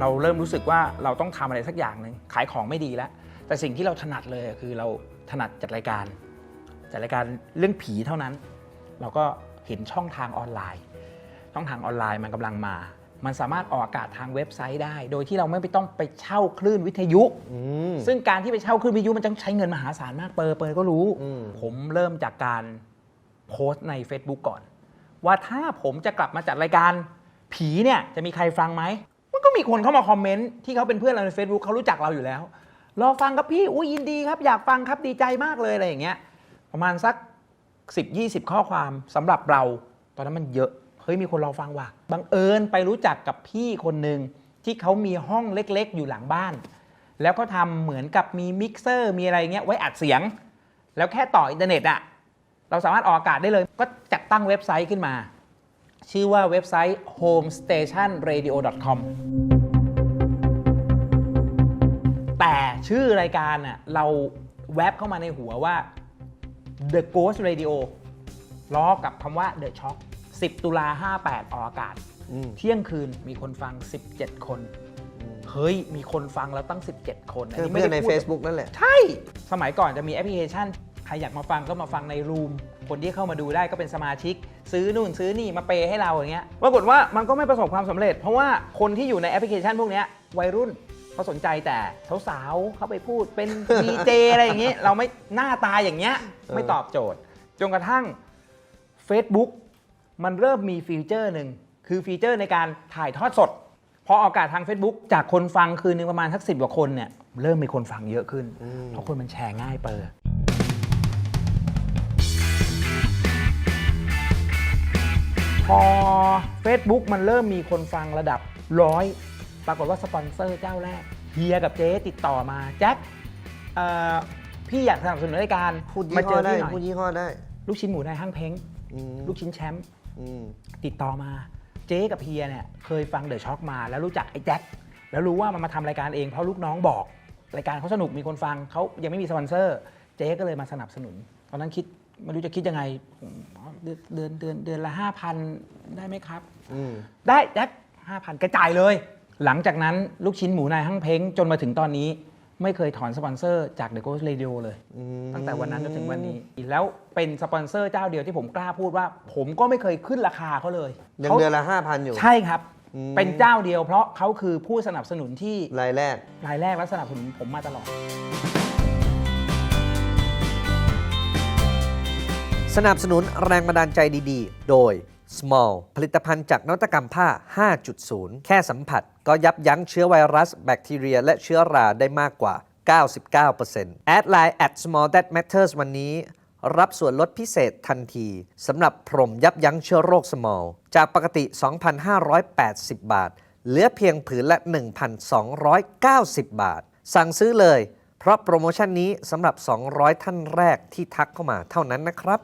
เราเริ่มรู้สึกว่าเราต้องทำอะไรสักอย่างหนึ่งขายของไม่ดีแล้ว แต่สิ่งที่เราถนัดเลยคือเราถนัดจัดรายการ จัดรายการเรื่องผีเท่านั้น เราก็เห็นช่องทางออนไลน์ ช่องทางออนไลน์มันกำลังมา มันสามารถออกอากาศทางเว็บไซต์ได้ โดยที่เราไม่ไปต้องไปเช่าคลื่นวิทยุอืมซึ่งการที่ไปเช่าคลื่นวิทยุมันต้องใช้เงินมหาศาลมากเปอร์เปอร์ก็รู้อืมผมเริ่มจากการโพสต์ใน Facebook ก่อน ว่าถ้าผมจะกลับมาจัดรายการผีเนี่ยจะมีใครฟังไหม็มีคนเข้ามาคอมเมนต์ที่เขาเป็นเพื่อนเราใน Facebook เขารู้จักเราอยู่แล้ว รอฟังครับพี่อุ้ยยินดีครับ อยากฟังครับดีใจมากเลยอะไรอย่างเงี้ย ประมาณสัก 10-20 ข้อความสำหรับเรา ตอนนั้นมันเยอะ เฮ้ยมีคนรอฟังว่ะ บังเอิญไปรู้จักกับพี่คนหนึ่งที่เขามีห้องเล็กๆ อยู่หลังบ้าน แล้วก็ทำเหมือนกับมีมิกเซอร์มีอะไรเงี้ยไว้อัดเสียง แล้วแค่ต่ออินเทอร์เน็ตอะเราสามารถออกอากาศได้เลย ก็จัดตั้งเว็บไซต์ขึ้นมา ชื่อว่าเว็บไซต์ homestationradio.com แต่ชื่อรายการน่ะเราแวบเข้ามาในหัวว่า The Ghost Radio ล้อกับคำว่า The Shock 10 ตุลา 58 ออกอากาศอืมเที่ยงคืนมีคนฟัง 17 คน เฮ้ย มีคนฟังแล้วตั้ง 17 คนเพื่อนเพื่อนในพูด Facebook นั่นแหละ ใช่ สมัยก่อนจะมีแอปพลิเคชัน ใครอยากมาฟังก็มาฟังในรูม คนที่เข้ามาดูได้ก็เป็นสมาชิก ซื้อนู่นซื้อนี่มาเปย์ให้เราอย่างเงี้ย ปรากฏว่ามันก็ไม่ประสบความสำเร็จ เพราะว่าคนที่อยู่ในแอปพลิเคชันพวกเนี้ยวัยรุ่น เขาสนใจแต่สาวๆเขาไปพูดเป็นดีเจอะไรอย่างงี้ เราไม่หน้าตาอย่างเงี้ยไม่ตอบโจทย์ จนกระทั่ง Facebook มันเริ่มมีฟีเจอร์หนึ่งคือฟีเจอร์ในการถ่ายทอดสดพอออกอากาศทาง Facebook จากคนฟังคืนนึงประมาณสักสิบกว่าคนเนี่ยเริ่มมีคนฟังเยอะขึ้น เพราะคนมันแชร์ง่ายเปิดพอ Facebook มันเริ่มมีคนฟังระดับร้อย ปรากฏว่าสปอนเซอร์เจ้าแรกเฮียกับเจ๊ติดต่อมาแจ็คเอ่อพี่อยากสนับสนุนรายการพูดมายี่เจห้ออได้พี่หน่อยพูดยี่ห้อได้ลูกชิ้นหมูในห้างเพ้งอืมลูกชิ้นแชมป์ อืม ติดต่อมาเจ๊กับเฮียเนี่ยเคยฟังเดอะช็อคมา แล้วรู้จักไอ้แจ็คแล้วรู้ว่ามันมาทำรายการเองเพราะลูกน้องบอก รายการเขาสนุกมีคนฟังเขายังไม่มีสปอนเซอร์ เจ๊ก็เลยมาสนับสนุน ตอนนั้นคิดไม่รู้จะคิดยังไงผมเดือนเดือนเดือนเดือนละห้าพันได้ไหมครับ อืม ได้แจ็คห้าพันกระจายเลย หลังจากนั้นลูกชิ้นหมูนายห้างเพ้งจนมาถึงตอนนี้ ไม่เคยถอนสปอนเซอร์จาก The Ghost Radio เลยอืมตั้งแต่วันนั้นจนถึงวันนี้ แล้วเป็นสปอนเซอร์เจ้าเดียวที่ผมกล้าพูดว่า ผมก็ไม่เคยขึ้นราคาเขาเลยยังเขาเดือนละห้าพันอยู่ ใช่ครับอืมเป็นเจ้าเดียวเพราะเขาคือผู้สนับสนุนที่รายแรกรายแรกและสนับสนุนผมมาตลอด สนับสนุนแรงบันดาลใจดี ๆ โดย Small ผลิตภัณฑ์จากนวัตกรรมผ้า 5.0 แค่สัมผัส ก็ยับยั้งเชื้อไวรัส แบคทีเรีย และเชื้อราได้มากกว่า 99%แอดไลน์ at small that matters วันนี้ รับส่วนลดพิเศษทันทีสำหรับพรมยับยั้งเชื้อโรค small จากปกติ 2,580 บาท เหลือเพียงผืนละ 1,290 บาท สั่งซื้อเลย เพราะโปรโมชั่นนี้สำหรับ 200 ท่านแรกที่ทักเข้ามาเท่านั้นนะครับ